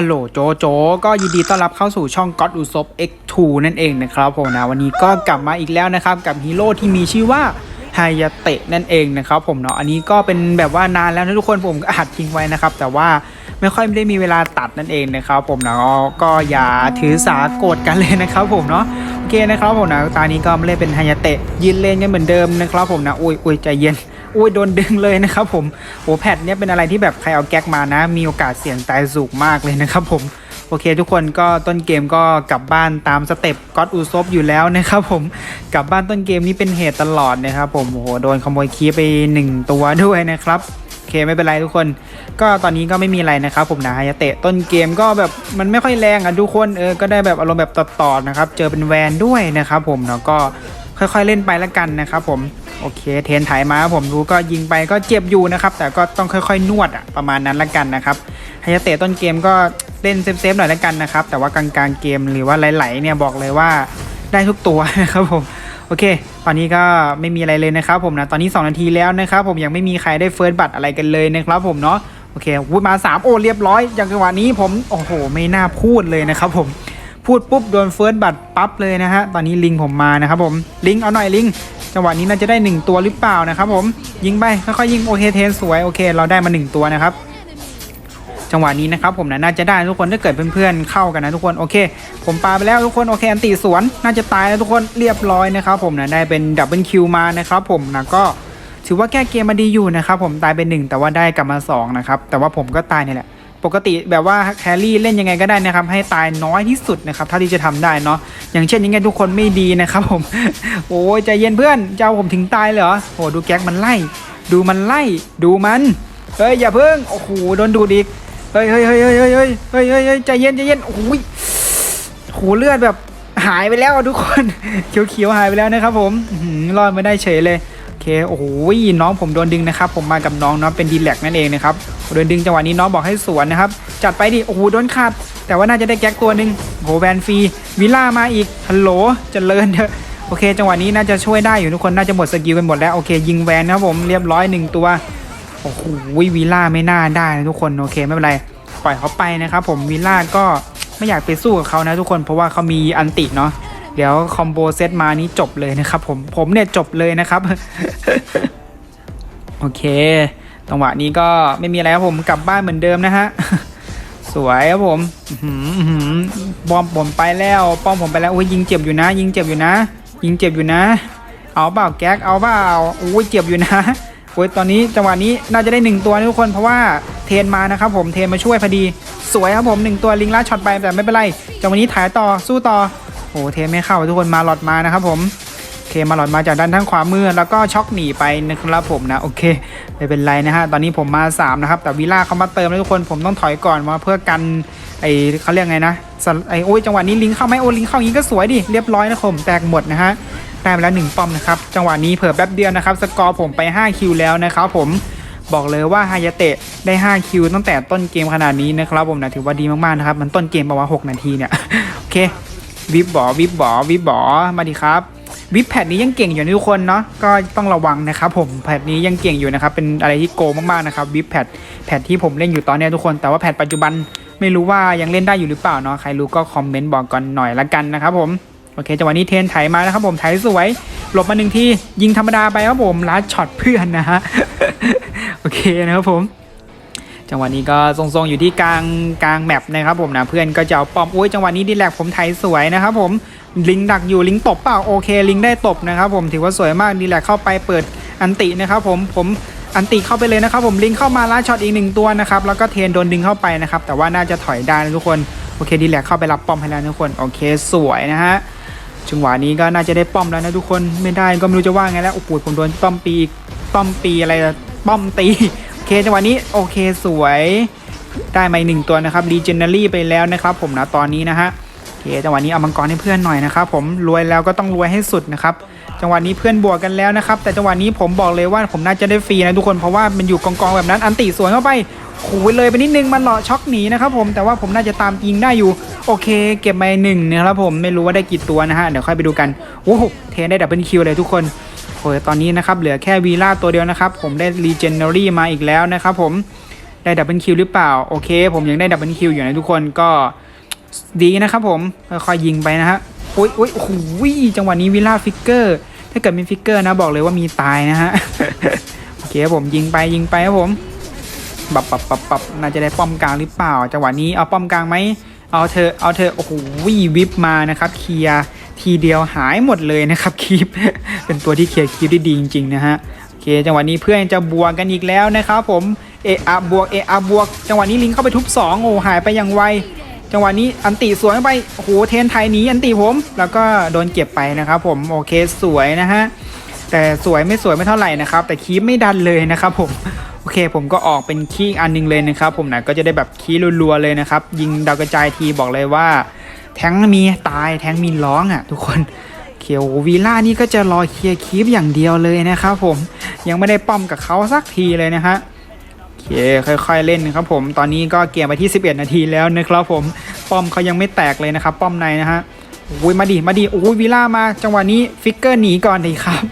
ฮัลโหลโจโจ ก็ยินดีต้อนรับเข้าสู่ช่อง God u s o p X2 นั่นเองนะครับผมนะวันนี้ก็กลับมาอีกแล้วนะครับ กับฮีโร่ที่มีชื่อว่าไฮยาเตะนั่นเองนะครับผมเนาะอันนี้ก็เป็นแบบว่านานแล้วนะทุกคนผมก็อัดทิ้งไว้นะครับ แต่ว่าไม่ค่อยได้มีเวลาตัดนั่นเองนะครับผมเนาะก็อย่าถือสาโกรธกันเลยนะครับผมเนาะโอเคนะครับผมนะตอนนี้ก็ไม่ได้เป็นไฮยาเตะยืนเล่นกันเหมือนเดิมนะครับผมนะอุ้ยอุ้ยใจเย็น อุ้ยโดนดึงเลยนะครับผมโอ้แพทเนี่ยเป็นอะไรที่แบบใครเอาแก๊กมานะ มีโอกาสเสี่ยงตายสูงมากเลยนะครับผมโอเคทุกคนก็ต้นเกมก็กลับบ้านตามสเต็ปก็อดอูซบอยู่แล้วนะครับผมกลับบ้านต้นเกมนี้เป็นเหตุตลอดนะครับผมโอ้โหโดนขโมยคีย์ไปหนึ่งตัวด้วยนะครับโอเคไม่เป็นไรทุกคน ก็ตอนนี้ก็ไม่มีอะไรนะครับผมนะฮายาเตะต้นเกมก็แบบมันไม่ค่อยแรงอะทุกคนเออก็ได้แบบอารมณ์แบบต่อๆนะครับเจอเป็นแวนด้วยนะครับผมเนาะก็ ค่อยๆเล่นไปแล้วกันนะครับผมโอเค เทนถ่ายมาผมรู้ก็ยิงไปก็เจ็บอยู่นะครับ แต่ก็ต้องค่อยๆ นวดอะประมาณนั้นละกันนะครับไฮยาเตะต้นเกมก็เล่นเซฟๆหน่อยละกันนะครับ แต่ว่ากลางๆเกมหรือว่าไหลๆเนี่ยบอกเลยว่าได้ทุกตัวนะครับผมโอเค ตอนนี้ก็ไม่มีอะไรเลยนะครับผมนะ ตอนนี้ 2 นาทีแล้วนะครับผมยังไม่มีใครได้เฟิร์สบัตรอะไรกันเลยนะครับผมเนาะโอเควูดมา 3 โอ้เรียบร้อยจากจังหวะนี้ผมโอ้โห ไม่น่าพูดเลยนะครับผม พูดปุ๊บโดนเฟิร์สบัตรปั๊บเลยนะฮะ ตอนนี้ลิงผมมานะครับผม ลิงเอาหน่อยลิง จังหวะนี้น่าจะได้ 1 ตัวหรือเปล่านะครับผม ยิงไปค่อยๆยิงโอเคเทนสวยโอเค เราได้มา 1 ตัวนะครับ จังหวะนี้นะครับผมนะน่าจะได้ทุกคนถ้าเกิดเพื่อนๆเข้ากันนะทุกคนโอเค ผมปาไปแล้วทุกคนโอเคอันตีสวนน่าจะตายแล้วทุกคนเรียบร้อยนะครับผมนะได้เป็นดับเบิลคิวมานะครับผมนะก็ถือว่าแก้เกมมาดีอยู่นะครับผมตายไปหนึ่งแต่ว่าได้กลับมาสองนะครับแต่ว่าผมก็ตายนี่แหละ ปกติแบบว่าแครี่เล่นยังไงก็ได้นะครับ ให้ตายน้อยที่สุดนะครับเท่าที่จะทำได้เนาะอย่างเช่นยังไงทุกคนไม่ดีนะครับผม โอ้ยใจเย็นเพื่อนจะเอาผมถึงตายเลยเหรอโอ้ดูแก๊กมันไล่ ดูมันไล่ ดูมันเฮ้ยอย่าเพิ่งโอ้โหโดนดูดอีกเฮ้ยเฮ้ยเฮ้ยเฮ้ยเฮ้ยเฮ้ยเฮ้ยเฮ้ยใจเย็นใจเย็นโอ้โหโหเลือดแบบหายไปแล้วทุกคนเขียวๆหายไปแล้วนะครับผมอื้อหือรอดไม่ได้เฉยเลย โอเคโอ้โหน้องผมโดนดึงนะครับผมมากับน้องเนาะเป็นดีแลกนั่นเองนะครับโดนดึงจังหวะนี้น้องบอกให้สวนนะครับจัดไปดิโอ้โหโดนขาดแต่ว่าน่าจะได้แก๊กตัวหนึ่งโอ้โหแวนฟรีวิล่ามาอีกฮัลโหลเจะเลินเถอะโอเค จังหวะนี้น่าจะช่วยได้อยู่ทุกคนน่าจะหมดสกิลกันหมดแล้วโอเค ยิงแวนนะครับผมเรียบร้อยหนึ่งตัวโอ้โหวิล่าไม่น่าได้นะทุกคนโอเคไม่เป็นไรปล่อยเขาไปนะครับผมวิล่าก็ไม่อยากไปสู้กับเขานะทุกคนเพราะว่าเขามีอันติเนาะ เดี๋ยวคอมโบเซตมานี้จบเลยนะครับผม ผมเนี่ยจบเลยนะครับ โอเคจังหวะนี้ก็ไม่มีอะไรครับผมกลับบ้านเหมือนเดิมนะฮะ สวยครับผมบอมผมไปแล้วป้อมผมไปแล้วโอ้ยยิงเจ็บอยู่นะ ยิงเจ็บอยู่นะ ยิงเจ็บอยู่นะ เอาเปล่าแก๊กเอาเปล่าโอ้ยเจ็บอยู่นะโอ้ยตอนนี้จังหวะนี้น่าจะได้หนึ่งตัวนะทุกคนเพราะว่าเทนมานะครับผมเทนมาช่วยพอดี สวยครับผมหนึ่งตัวลิงล่าช็อตไปแต่ไม่เป็นไรจังหวะนี้ถ่ายต่อสู้ต่อ โอ้เทไม่เข้าทุกคนมาหลอดมานะครับผมโอเคมาหลอดมาจากด้านทางขวามือแล้วก็ช็อกหนีไปนะครับผมนะโอเคไม่เป็นไรนะฮะตอนนี้ผมมา3นะครับแต่วิล่าเขามาเติมแล้วทุกคนผมต้องถอยก่อนมาเพื่อกันไอเขาเรียกไงนะไอโอ้ยจังหวะนี้ลิงเข้าไหมโอ้ลิงเข้าอย่างนี้ก็สวยดิเรียบร้อยนะผมแตกหมดนะฮะได้ไปแล้วหนึ่งป้อมนะครับจังหวะนี้เผื่อแป๊บเดียวนะครับสกอร์ผมไป 5 คิวแล้วนะครับผมบอกเลยว่าฮายาเตะได้ 5 คิวตั้งแต่ต้นเกมขนาดนี้นะครับผมนะถือว่าดีมากๆนะครับมันต้นเกมประมาณ6นาทีเนี่ยโอเค วิบบอวิบบอวิบบอมาดีครับ วิปแพดนี้ยังเก่งอยู่นะทุกคนเนาะก็ต้องระวังนะครับผมแพดนี้ยังเก่งอยู่นะครับเป็นอะไรที่โกมากๆนะครับวิปแพดแพดที่ผมเล่นอยู่ตอนนี้ทุกคนแต่ว่าแพดปัจจุบันไม่รู้ว่ายังเล่นได้อยู่หรือเปล่าเนาะใครรู้ก็คอมเมนต์บอกกันหน่อยละกันนะครับผมโอเคจังหวะนี้เทนไถมานะครับผมไถสวยหลบมาหนึ่งทียิงธรรมดาไปครับผมลัดช็อตเพื่อนนะฮะโอเคนะครับผม จังหวะนี้ก็ทรงๆอยู่ที่กลางกลางแมปนะครับผมนะเพื่อนก็จะเอาป้อมโอ้ยจังหวะนี้ดีแลกผมไถสวยนะครับผมลิงดักอยู่ลิงตบเปล่าโอเค ลิงได้ตบนะครับผมถือว่าสวยมากดีแลกเข้าไปเปิดอันตินะครับผมผมอันติเข้าไปเลยนะครับผมลิงเข้ามาล่าช็อตอีกหนึ่งตัวนะครับแล้วก็เทนโดนดึงเข้าไปนะครับแต่ว่าน่าจะถอยได้นะทุกคนโอเคดีแลกเข้าไปรับป้อมให้แล้วทุกคนโอเคสวยนะฮะจังหวะนี้ก็น่าจะได้ป้อมแล้วนะทุกคนไม่ได้ก็ไม่รู้จะว่าไงแล้วโอ้โหผมโดนป้อมปีป้อมปีอะไรป้อมตี เคจังหวะนี้โอเคสวยได้มาหนึ่งตัวนะครับรีเจนเนอรี่ไปแล้วนะครับ ผมนะตอนนี้นะฮะโอเคจังหวะนี้เอามังกรให้เพื่อนหน่อยนะครับผมรวยแล้วก็ต้องรวยให้สุดนะครับจังหวะนี้เพื่อนบวกกันแล้วนะครับ แต่จังหวะนี้ผมบอกเลยว่าผมน่าจะได้ฟรีนะทุกคนเพราะว่ามันอยู่กองกองแบบนั้นอันติสวนเข้าไปขู่เลยไปนิดนึงมันหล่อช็อกหนีนะครับผมแต่ว่าผมน่าจะตามยิงได้อยู่ โอเค เก็บมาหนึ่งนะครับผมไม่รู้ว่าได้กี่ตัวนะฮะเดี๋ยวค่อยไปดูกันโอ้โหเทนได้ดับเบิลคิวเลยทุกคน โอ้ยตอนนี้นะครับเหลือแค่วีล่าตัวเดียวนะครับ ผมได้รีเจนเนอรี่มาอีกแล้วนะครับผมได้ดับเบิลคิวหรือเปล่า โอเค ผมยังได้ดับเบิลคิวอยู่นะทุกคนก็ดีนะครับผมค่อยยิงไปนะฮะอุ้ยอุ้ยโอ้โหจังหวะนี้วิลล่าฟิกเกอร์ถ้าเกิดเป็นฟิกเกอร์นะบอกเลยว่ามีตายนะฮะโอเคผมยิงไปยิงไปครับผมปับปับปับปับน่าจะได้ป้อมกลางหรือเปล่า จังหวะนี้เอาป้อมกลางไหมเอาเธอเอาเธอโอ้โหวิบมานะครับเคลียร์ ทีเดียวหายหมดเลยนะครับคลิปเป็นตัวที่เคลียร์คลิปได้ดีจริงๆนะฮะโอเคจังหวะนี้เพื่อนจะบวกกันอีกแล้วนะครับผมเออาบวกเออาบวก จังหวะนี้ลิงเข้าไปทุบสองโอ้หายไปอย่างไวจังหวะนี้อันติสวนไปโอ้โหเทนไทยนี้อันติผม แล้วก็โดนเก็บไปนะครับผมโอเคสวยนะฮะแต่สวยไม่สวยไม่เท่าไหร่นะครับ แต่คีบไม่ดันเลยนะครับผมโอเคผมก็ออกเป็นคีย์อันหนึงเลยนะครับ ผมนะก็จะได้แบบคีย์รัวๆเลยนะครับ ยิงดาวกระจายทีบอกเลยว่า แทงมีตายแทงมีร้องอะ ทุกคนเคียววีล่านี่ก็จะรอเคลียร์คีบอย่างเดียวเลยนะครับผมยังไม่ได้ป้อมกับเขาสักทีเลยนะฮะโอเคค่อยๆเล่นครับผมตอนนี้ก็เกมไปที่ 11 นาทีแล้วนะครับผมป้อมเขายังไม่แตกเลยนะครับ ป้อมในนะฮะโอ้ยมาดิมาดิโอ้ยวิล่ามาจังหวะนี้ฟิกเกอร์หนีก่อนดีครับ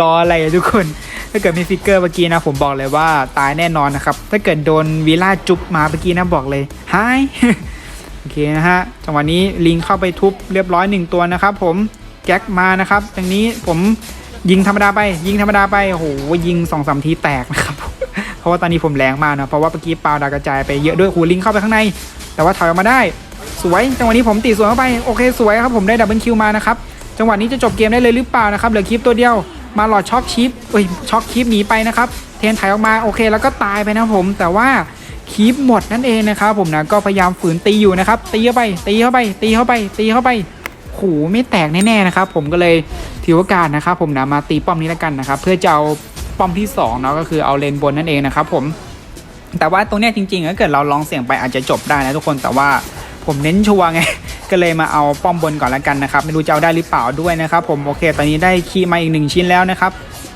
รออะไรทุกคน ถ้าเกิดมีฟิกเกอร์เมื่อกี้นะผมบอกเลยว่าตายแน่นอนนะครับ ถ้าเกิดโดนวิล่าจุบมาเมื่อกี้นะบอกเลยหาย เคนะฮะจังหวะนี้ลิงเข้าไปทุบเรียบร้อยหนึ่งตัวนะครับ ผมแก๊กมานะครับตรงนี้ผมยิงธรรมดาไป ยิงธรรมดาไปโอ้โหยิงสองสามทีแตกนะครับเพราะว่าตอนนี้ผมแรงมากนะเพราะว่าเมื่อกี้ปาวดากระจายไปเยอะด้วยหูลิงเข้าไปข้างใน แต่ว่าถอยออกมาได้ สวยจังหวะนี้ผมตีสวนเข้าไปโอเคสวยครับผมได้ดับเบิลคิวมานะครับจังหวะนี้จะจบเกมได้เลยหรือเปล่านะครับเหลือคลิปตัวเดียวมาหลอดช็อกชิปเอ้ยช็อกคลิปหนีไปนะครับเทนถ่ายออกมาโอเค แล้วก็ตายไปนะผม แต่ว่า คลิปหมดนั่นเองนะครับผมนะก็พยายามฝืนตีอยู่นะครับตีเข้าไปตีเข้าไปตีเข้าไปตีเข้าไปโหไม่แตกแน่ๆนะครับผมก็เลยถือโอกาสนะครับผมนะมาตีป้อมนี้แล้วกันนะครับเพื่อจะเอาป้อมที่สองเนาะก็คือเอาเลนบนนั่นเองนะครับผมแต่ว่าตรงเนี้ยจริงๆถ้าเกิดเราลองเสี่ยงไปอาจจะจบได้นะทุกคนแต่ว่าผมเน้นชัวร์ไงก็เลยมาเอาป้อมบนก่อนและกันนะครับไม่รู้จะเอาได้หรือเปล่าด้วยนะครับผมโอเค ตอนนี้ได้คีมาอีกหนึ่งชิ้นแล้วนะครับ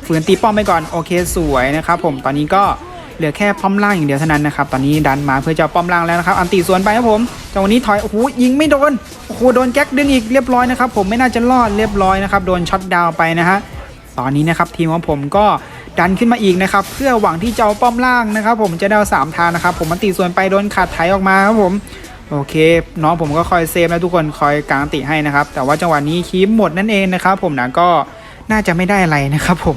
ฝืนตีป้อมไปก่อนโอเคสวยนะครับผมตอนนี้ก็ เหลือแค่ป้อมล่างอย่างเดียวเท่านั้นนะครับตอนนี้ดันมาเพื่อจะเอาป้อมล่างแล้วนะครับอันตีสวนไปครับผมจังหวะนี้ถอยโอ้โหยิงไม่โดนโอ้โหโดนแก๊กดึงอีกเรียบร้อยนะครับผมไม่น่าจะรอดเรียบร้อยนะครับโดนช็อตดาวไปนะฮะตอนนี้นะครับทีมของผมก็ดันขึ้นมาอีกนะครับเพื่อหวังที่จะเอาป้อมล่างนะครับ ผมจะได้สามทางนะครับผมมันตีส่วนไปโดนขาดไถออกมาครับผมโอเค น้องผมก็คอยเซฟนะทุกคนคอยกางติให้นะครับ แต่ว่าจังหวะนี้คีมหมดนั่นเองนะครับ ผมนะก็น่าจะไม่ได้อะไรนะครับ ผม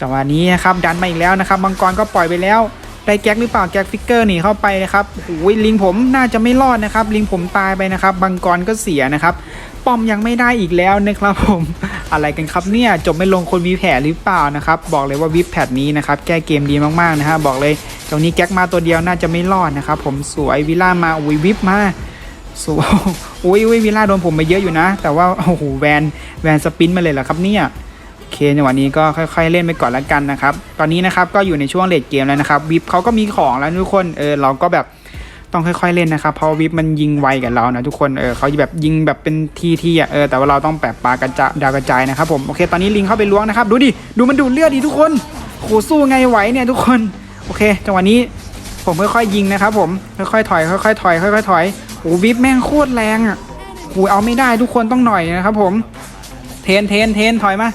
จังหวะนี้นะครับดันมาอีกแล้วนะครับมังกรก็ปล่อยไปแล้ว ได้แก๊กหรือเปล่าแก๊กฟิกเกอร์หนีเข้าไปนะครับโอ้ยลิงผมน่าจะไม่รอดนะครับ ลิงผมตายไปนะครับบังกรก็เสียนะครับป้อมยังไม่ได้อีกแล้วนะครับผมอะไรกันครับเนี่ยจบไม่ลงคนมีแผลหรือเปล่านะครับ บอกเลยว่าวิปแพดนี้นะครับแก้เกมดีมากๆนะฮะบอกเลยตรงนี้แก๊กมาตัวเดียวน่าจะไม่รอดนะครับผมสวยวิล่ามาอุ้ยวิปมาสวยอุ้ยอุ้ยวิล่าโดนผมไปเยอะอยู่นะ แต่ว่าโอ้โหแวนแวนสปินมาเลยเหรอครับเนี่ย เคจังหวะนี้ก็ค่อย ๆ เล่นไปก่อนและกันนะครับ ตอนนี้นะครับก็อยู่ในช่วงเลดเกมแล้วนะครับ วิปเขาก็มีของแล้วทุกคน เออเราก็แบบต้องค่อย ๆเล่นนะครับ เพราะวิปมันยิงไวกับเรานะทุกคน เออเขาแบบยิงแบบเป็นทีทีอะ เออแต่ว่าเราต้องแบบปากระจะดาวกระจายนะครับผม โอเค ตอนนี้ลิงเข้าไปล้วงนะครับ ดูดิ ดูมันดูดเลือดดิทุกคนโหสู้ไงไหวเนี่ยทุกคน โอเค จังหวะนี้ผมค่อยๆยิงนะครับผม ค่อยๆถอย ค่อยๆถอย ค่อยๆถอยโอ้วิปแม่งโคตรแรงอะโหเอาไม่ได้ทุกคนต้องหน่อยนะครับผม เทนเทนเทนถอยมา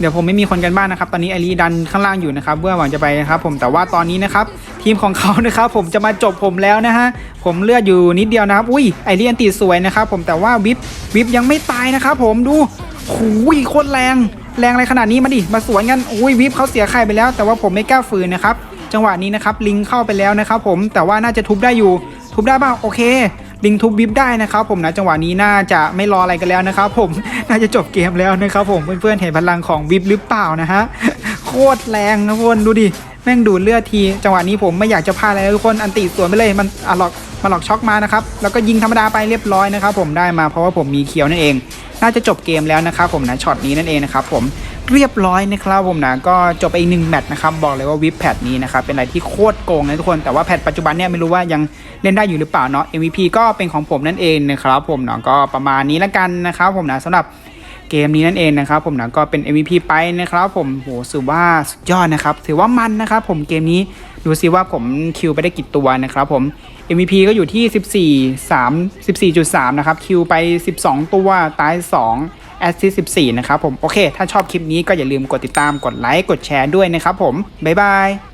เดี๋ยวผมไม่มีคนกันบ้านนะครับ ตอนนี้ไอรีดันข้างล่างอยู่นะครับเพื่อหวังจะไปนะครับ ผมแต่ว่าตอนนี้นะครับทีมของเขานะครับ ผมจะมาจบผมแล้วนะฮะผมเลือดอยู่นิดเดียวนะครับ อุ้ยไอรีอันตีสวยนะครับ ผมแต่ว่าวิปวิปยังไม่ตายนะครับ ผมดูหูยโคตรแรงแรงอะไรขนาดนี้มาดิมาสวนกันอุ้ยวิปเขาเสียไข่ไปแล้ว แต่ว่าผมไม่กล้าฝืนนะครับจังหวะนี้นะครับลิงเข้าไปแล้วนะครับ ผมแต่ว่าน่าจะทุบได้อยู่ ทุบได้บ้างโอเค ลิงทุบวิบได้นะครับผมนะจังหวะนี้น่าจะไม่รออะไรกันแล้วนะครับผมน่าจะจบเกมแล้วนะครับผมเพื่อนๆเห็นพลังของวิบหรือเปล่านะฮะโคตรแรงนะทุกคนดูดิแม่งดูดเลือดที จังหวะนี้ผมไม่อยากจะพลาดเลยนะทุกคนอันติสวนไปเลยมันอะหลอกมาหลอกช็อกมานะครับแล้วก็ยิงธรรมดาไปเรียบร้อยนะครับผมได้มาเพราะว่าผมมีเคียวนั่นเอง น่าจะจบเกมแล้วนะครับผมนะช็อตนี้นั่นเองนะครับผม เรียบร้อยนะครับผมนะก็จบไปอีกหนึ่งแมตช์นะครับบอกเลยว่าวิปแพดนี้นะครับเป็นอะไรที่โคตรโกงนะทุกคนแต่ว่าแพทปัจจุบันเนี่ยไม่รู้ว่ายังเล่นได้อยู่หรือเปล่าเนาะ MVP ก็เป็นของผมนั่นเองนะครับผมเนาะก็ประมาณนี้ละกันนะครับผมนะสำหรับเกมนี้นั่นเองนะครับผมนะก็เป็น MVP ไปนะครับผมโหถือว่าสุดยอดนะครับถือว่ามันนะครับผมเกมนี้ดูซิว่าผมคิวไปได้กี่ตัวนะครับผม MVP ก็อยู่ที่ 14 3 14.3 นะครับคิวไป 12 ตัวตาย 2 แอสซิส14 นะครับผม โอเค ถ้าชอบคลิปนี้ก็อย่าลืมกดติดตาม กดไลค์ กดแชร์ด้วยนะครับผม บ๊ายบาย